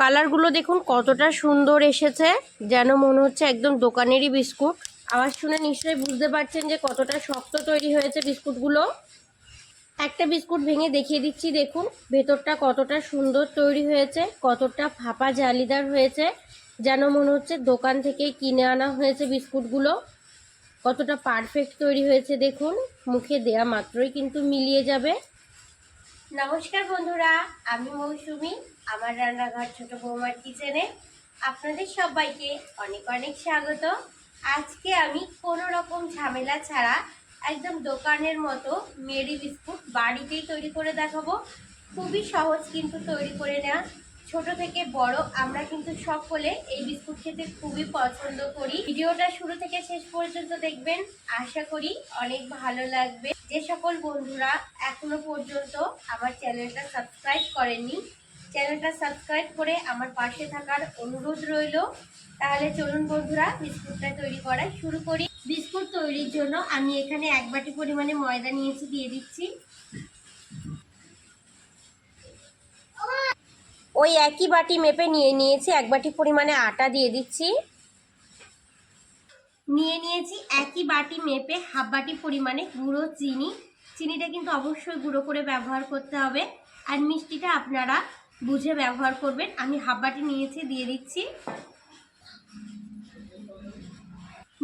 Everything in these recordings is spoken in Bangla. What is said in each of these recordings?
কালারগুলো দেখুন কতটা সুন্দর এসেছে, যেন মনে হচ্ছে একদম দোকানেরই বিস্কুট। আওয়াজ শুনে নিশ্চয়ই বুঝতে পারছেন যে কতটা শক্ত তৈরি হয়েছে বিস্কুটগুলো। একটা বিস্কুট ভেঙে দেখিয়ে দিচ্ছি, দেখুন ভেতরটা কতটা সুন্দর তৈরি হয়েছে, কতটা ফাঁপা জালিদার হয়েছে, যেন মনে হচ্ছে দোকান থেকে কিনে আনা হয়েছে বিস্কুটগুলো। কতটা পারফেক্ট তৈরি হয়েছে, দেখুন, মুখে দেয়া মাত্রই কিন্তু মিলিয়ে যাবে। নমস্কার বন্ধুরা, আমি মৌসুমি, আমার রান্নাঘর ছোট বৌমার কিচেনে। আপনাদের সবাইকে অনেক অনেক স্বাগত। আজকে আমি কোনো রকম ঝামেলা ছাড়া একদম দোকানের মতো মেরি বিস্কুট বাড়িতেই তৈরি করে দেখাবো। খুবই সহজ কিন্তু তৈরি করে নেওয়া। ছোট থেকে বড় আমরা কিন্তু সকলে এই বিস্কুট খেতে খুবই পছন্দ করি। ভিডিওটা শুরু থেকে শেষ পর্যন্ত দেখবেন। আশা করি অনেক ভালো লাগবে। যে সকল বন্ধুরা এখনও পর্যন্ত আমার চ্যানেলটা সাবস্ক্রাইব করেননি, চ্যানেলটা সাবস্ক্রাইব করে আমার পাশে থাকার অনুরোধ রইল। তাহলে চলুন বন্ধুরা, বিস্কুটটা তৈরি করা শুরু করি। বিস্কুট তৈরির জন্য আমি এখানে এক বাটি পরিমাণে ময়দা নিয়েছি, দিয়ে দিচ্ছি। ওই একই বাটি মেপে নিয়ে নিয়েছি, এক বাটি পরিমাণে আটা দিয়ে দিচ্ছি। নিয়ে নিয়েছি একই বাটি মেপে হাফ বাটি পরিমাণে গুঁড়ো চিনি। চিনিটা কিন্তু অবশ্যই গুঁড়ো করে ব্যবহার করতে হবে। আর মিষ্টিটা আপনারা বুঝে ব্যবহার করবেন। আমি হাফ বাটি নিয়েছি, দিয়ে দিচ্ছি।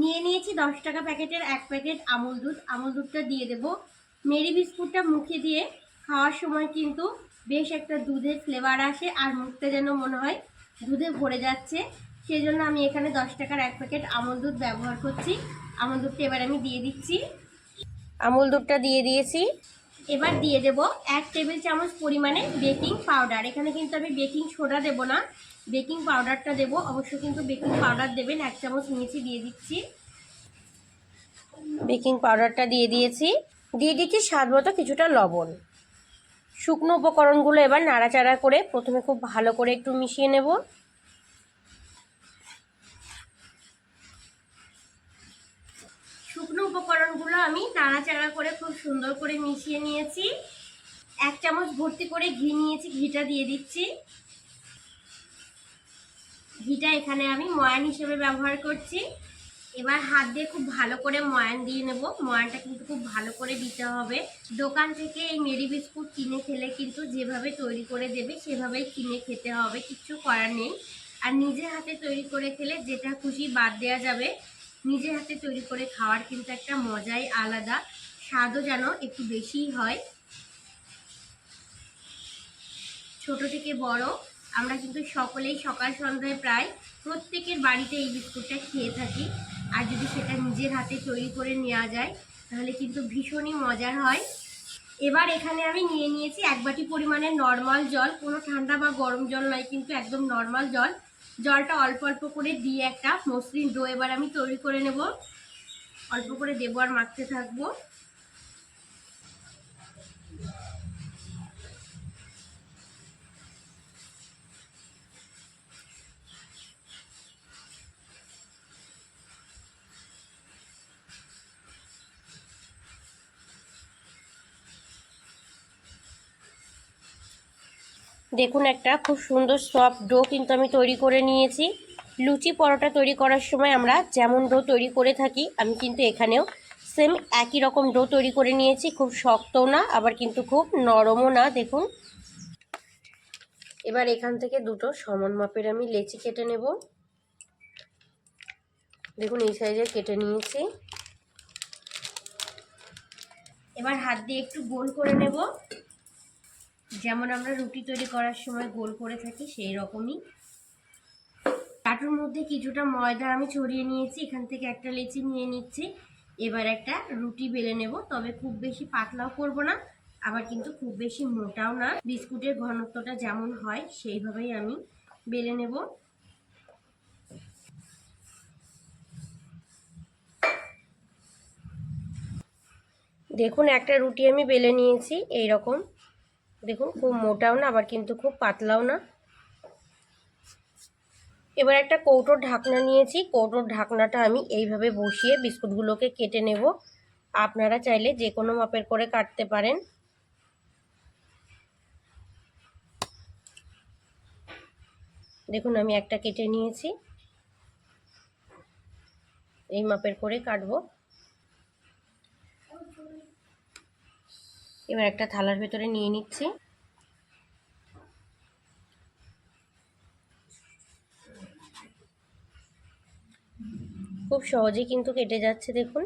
নিয়ে নিয়েছি দশ টাকা প্যাকেটের এক প্যাকেট আমুল দুধ। আমুল দুধটা দিয়ে দেব। মেরি বিস্কুটটা মুখে দিয়ে খাওয়ার সময় কিন্তু বেশ একটা দুধের ফ্লেভার আসে, আর মুখটা যেন মনে হয় দুধে ভরে যাচ্ছে। সেই জন্য আমি এখানে দশ টাকার এক প্যাকেট আমুল দুধ ব্যবহার করছি। আমুল দুধটা এবার আমি দিয়ে দিচ্ছি। আমুল দুধটা দিয়ে দিয়েছি। এবার দিয়ে দেব এক টেবিল চামচ পরিমাণে বেকিং পাউডার। এখানে কিন্তু আমি বেকিং সোডা দেব না বেকিং পাউডারটা দেব। অবশ্য কিন্তু বেকিং পাউডার দেবেন এক চামচ নিয়েছি দিয়ে দিচ্ছি। বেকিং পাউডারটা দিয়ে দিয়েছি। দিয়ে দিচ্ছি স্বাদ মতো কিছুটা লবণ। শুকনো উপকরণগুলো এবার নাড়াচাড়া করে প্রথমে খুব ভালো করে একটু মিশিয়ে নেব শুকনো উপকরণগুলো আমি নাড়াচাড়া করে খুব সুন্দর করে মিশিয়ে নিয়েছি। এক চামচ ভর্তি করে ঘি নিয়েছি, ঘিটা দিয়ে দিচ্ছি। ঘিটা এখানে আমি ময়ান হিসেবে ব্যবহার করছি। এবার হাত দিয়ে খুব ভালো করে ময়ান দিয়ে নেব। ময়ানটা কিন্তু খুব ভালো করে দিতে হবে। দোকান থেকে এই মেরি বিস্কুট কিনে খেলে কিন্তু যেভাবে তৈরি করে দেবে, সেভাবেই কিনে খেতে হবে। কিচ্ছু করার নেই। আর নিজের হাতে তৈরি করে খেলে যেটা খুশি বাদ দেওয়া যাবে। নিজের হাতে তৈরি করে খাওয়ার কিন্তু একটা মজাই আলাদা। স্বাদও যেন একটু বেশিই হয়। ছোট থেকে বড় আমরা কিন্তু সকলেই সকাল সন্ধ্যায় প্রায় প্রত্যেকের বাড়িতে এই বিস্কুটটা খেয়ে থাকি। আর যদি সেটা নিজের হাতে তৈরি করে নেওয়া যায়, তাহলে কিন্তু ভীষণই মজার হয়। এবার এখানে আমি নিয়ে নিয়েছি এক বাটি পরিমাণে নর্মাল জল। কোনো ঠান্ডা বা গরম জল নয়, কিন্তু একদম নর্মাল জল। জলটা অল্প অল্প করে দিয়ে একটা মসৃণ ডো এবার আমি তৈরি করে নেব। অল্প করে দেবো আর মাখতে থাকব। দেখুন একটা খুব সুন্দর সফট ডো কিন্তু আমি তৈরি করে নিয়েছি। লুচি পরোটা তৈরি করার সময় আমরা যেমন ডো তৈরি করে থাকি, আমি কিন্তু এখানেও সেম একই রকম ডো তৈরি করে নিয়েছি, খুব শক্তও না, আবার কিন্তু খুব নরমও না, দেখুন। এবার এখান থেকে দুটো সমান মাপের আমি লেচি কেটে নেব। দেখুন, এই সাইজে কেটে নিয়েছি। এবার হাত দিয়ে একটু গোল করে নেব। যেমন আমরা রুটি তৈরি করার সময় গোল করে থাকি, সেই রকমই। কাটুর মধ্যে কিছুটা ময়দা আমি ছড়িয়ে নিয়েছি, এখান থেকে একটা লেচি নিয়ে নিচ্ছি। এবার একটা রুটি বেলে নেব, তবে খুব বেশি পাতলাও করব না, আবার কিন্তু খুব বেশি মোটাও না। বিস্কুটের ঘনত্বটা যেমন হয়, সেইভাবেই আমি বেলে নেব। দেখুন, একটা রুটি আমি বেলে নিয়েছি এই রকম দেখুন, খুব মোটাও না, আবার কিন্তু খুব পাতলাও না। এবার একটা কৌটোর ঢাকনা নিয়েছি। কৌটোর ঢাকনাটা আমি এইভাবে বসিয়ে বিস্কুটগুলোকে কেটে নেব। আপনারা চাইলে যে কোনো মাপের করে কাটতে পারেন। দেখুন, আমি একটা কেটে নিয়েছি। এই মাপের করে কাটবো। এবার একটা থালার ভেতরে নিয়ে নিচ্ছি। খুব সহজেই কিন্তু কেটে যাচ্ছে দেখুন।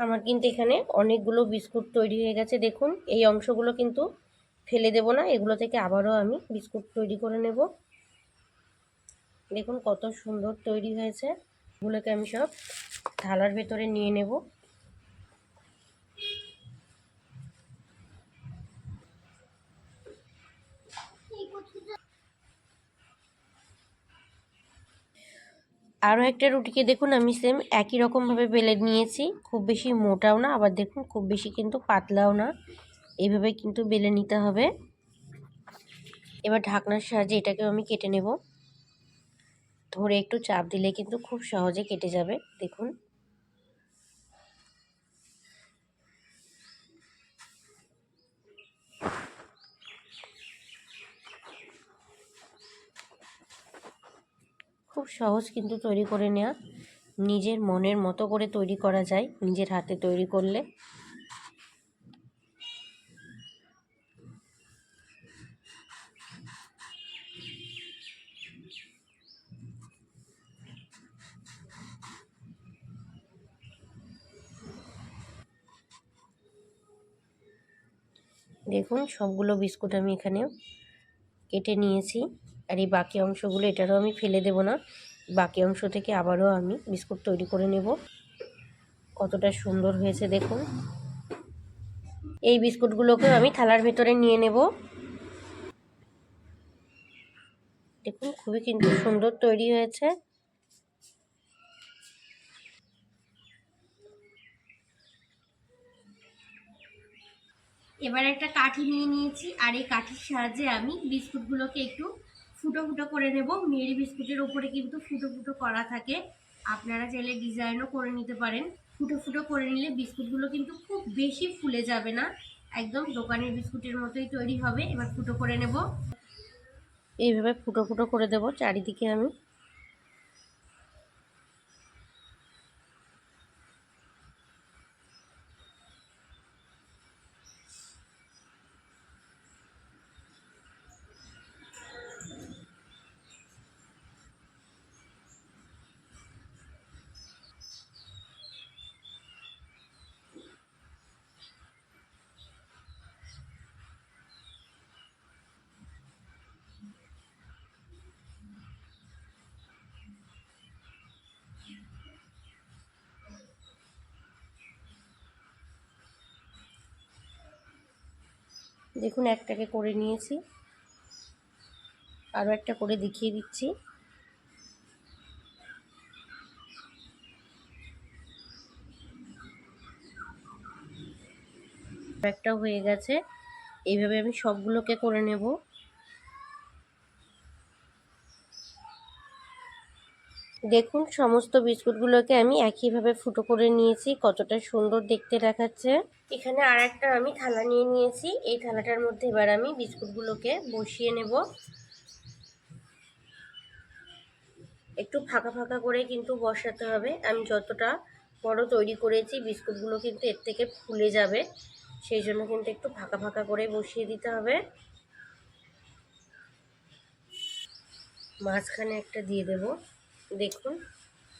আমার কিন্তু এখানে অনেকগুলো বিস্কুট তৈরি হয়ে গেছে। দেখুন, এই অংশগুলো কিন্তু ফেলে দেব না, এগুলো থেকে আবারও আমি বিস্কুট তৈরি করে নেব। দেখুন কত সুন্দর তৈরি হয়েছে। এগুলোকে আমি সব থালার ভেতরে নিয়ে নেব। আরও একটা রুটিকে দেখুন, আমি সেম একই রকমভাবে বেলে নিয়েছি। খুব বেশি মোটাও না, আবার দেখুন খুব বেশি কিন্তু পাতলাও না। এইভাবে কিন্তু বেলে নিতে হবে। এবার ঢাকনার সাহায্যে এটাকেও আমি কেটে নেব। ধরে একটু চাপ দিলে কিন্তু খুব সহজে কেটে যাবে, দেখুন। খুব সহজ কিন্তু তৈরি করে নেওয়া নিজের মনের মতো করে তৈরি করা যায়, নিজের হাতে তৈরি করলে। দেখুন, সবগুলো বিস্কুট আমি এখানে কেটে নিয়েছি। আর এই বাকি অংশগুলো এটারও আমি ফেলে দেব না। বাকি অংশ থেকে আবারও আমি বিস্কুট তৈরি করে নেব। কতটা সুন্দর হয়েছে দেখুন। এই বিস্কুটগুলোকেও আমি থালার ভেতরে নিয়ে নেব। দেখুন, খুবই কিন্তু সুন্দর তৈরি হয়েছে। এবার একটা কাঠি নিয়ে নিয়েছি, আর এই কাঠির সাহায্যে আমি বিস্কুটগুলোকে একটু ফুটো ফুটো করে নেব। মেরি বিস্কুটের উপরে কিন্তু ফুটো ফুটো করা থাকে। আপনারা চাইলে ডিজাইনও করে নিতে পারেন। ফুটো ফুটো করে নিলে বিস্কুটগুলো কিন্তু খুব বেশি ফুলে যাবে না। একদম দোকানের বিস্কুটের মতোই তৈরি হবে। এবার ফুটো করে নেব। এইভাবে ফুটো ফুটো করে দেব চারিদিকে আমি। দেখুন, একটাকে করে নিয়েছি। আরও একটা করে দেখিয়ে দিচ্ছি। একটা হয়ে গেছে। এইভাবে আমি সবগুলোকে করে নেব। দেখুন, সমস্ত বিস্কুটগুলোকে আমি একইভাবে ফুটো করে নিয়েছি। কতটা সুন্দর দেখতে দেখাচ্ছে। এখানে আর একটা আমি থালা নিয়ে নিয়েছি। এই থালাটার মধ্যে এবার আমি বিস্কুটগুলোকে বসিয়ে নেব। একটু ফাঁকা ফাঁকা করে কিন্তু বসাতে হবে। আমি যতটা বড় তৈরি করেছি, বিস্কুটগুলো কিন্তু এর থেকে ফুলে যাবে। সেই জন্য কিন্তু একটু ফাঁকা ফাঁকা করে বসিয়ে দিতে হবে। মাঝখানে একটা দিয়ে দেব। দেখুন।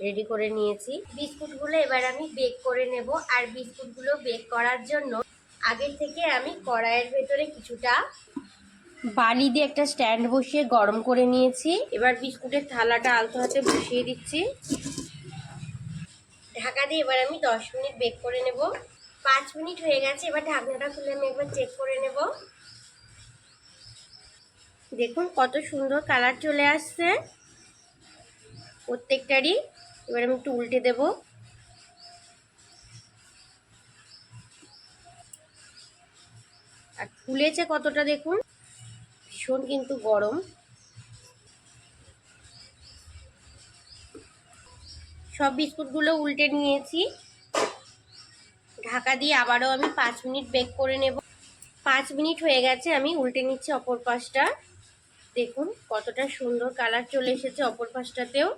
রেডি করে নিয়েছি। বিস্কুটগুলো এবার আমি বেক করে নেব। আর বিস্কুটগুলো বেক করার জন্য আগে থেকে আমি কড়াইয়ের ভেতরে কিছুটা বালি দিয়ে একটা স্ট্যান্ড বসিয়ে গরম করে নিয়েছি। এবার বিস্কুটের থালাটা আলতো হাতে বসিয়ে দিচ্ছি। ঢাকা দিয়ে এবার আমি দশ মিনিট বেক করে নেব। পাঁচ মিনিট হয়ে গেছে, এবার ঢাকনাটা খুলে আমি একবার চেক করে নেব। দেখুন কত সুন্দর কালার চলে আসছে। প্রত্যেকটারই এবার আমি একটু উল্টে দেব। আর ফুলেছে কতটা দেখুন? ভীষণ কিন্তু গরম। সব বিস্কুটগুলো উল্টে নিয়েছি। ঢাকা দিয়ে আবারও আমি পাঁচ মিনিট বেক করে নেব। পাঁচ মিনিট হয়ে গেছে, আমি উল্টে নিচ্ছি অপর পাশটা। দেখুন কতটা সুন্দর কালার চলে এসেছে অপর পাশটাতেও।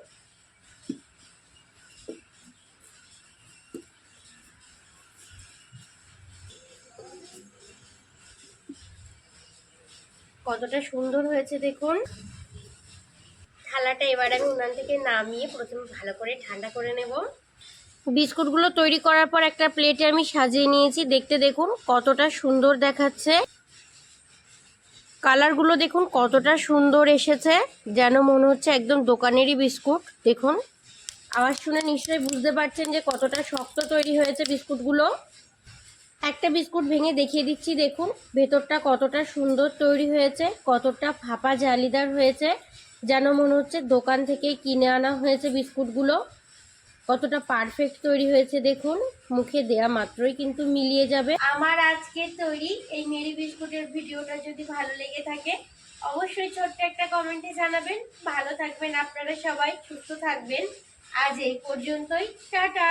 কতটা সুন্দর হয়েছে দেখুন। থালাটা এবার আমি উনান থেকে নামিয়ে প্রথমে ভালো করে ঠান্ডা করে নেব। বিস্কুটগুলো তৈরি করার পর একটা প্লেটে আমি সাজিয়ে নিয়েছি। দেখতে দেখুন কতটা সুন্দর দেখাচ্ছে। কালারগুলো দেখুন কতটা সুন্দর এসেছে। যেন মনে হচ্ছে একদম দোকানেরই বিস্কুট। দেখুন। আওয়াজ শুনে নিশ্চয়ই বুঝতে পারছেন যে কতটা শক্ত তৈরি হয়েছে বিস্কুটগুলো। একটা বিস্কুট ভেঙে দেখিয়ে দিচ্ছি, দেখুন। ভেতরটা কতটা সুন্দর তৈরি হয়েছে, কতটা ফাঁপা জালিদার হয়েছে, যেন মনে হচ্ছে দোকান থেকে কিনে আনা হয়েছে বিস্কুটগুলো। কতটা পারফেক্ট তৈরি হয়েছে, দেখুন। মুখে দেয়া মাত্রই কিন্তু মিলিয়ে যাবে। আমার আজকে তৈরি এই মেরি বিস্কুটের ভিডিওটা যদি ভালো লেগে থাকে, অবশ্যই ছোট্ট একটা কমেন্টে জানাবেন। ভালো থাকবেন আপনারা সবাই, সুস্থ থাকবেন। আজ এই পর্যন্তই, টাটা!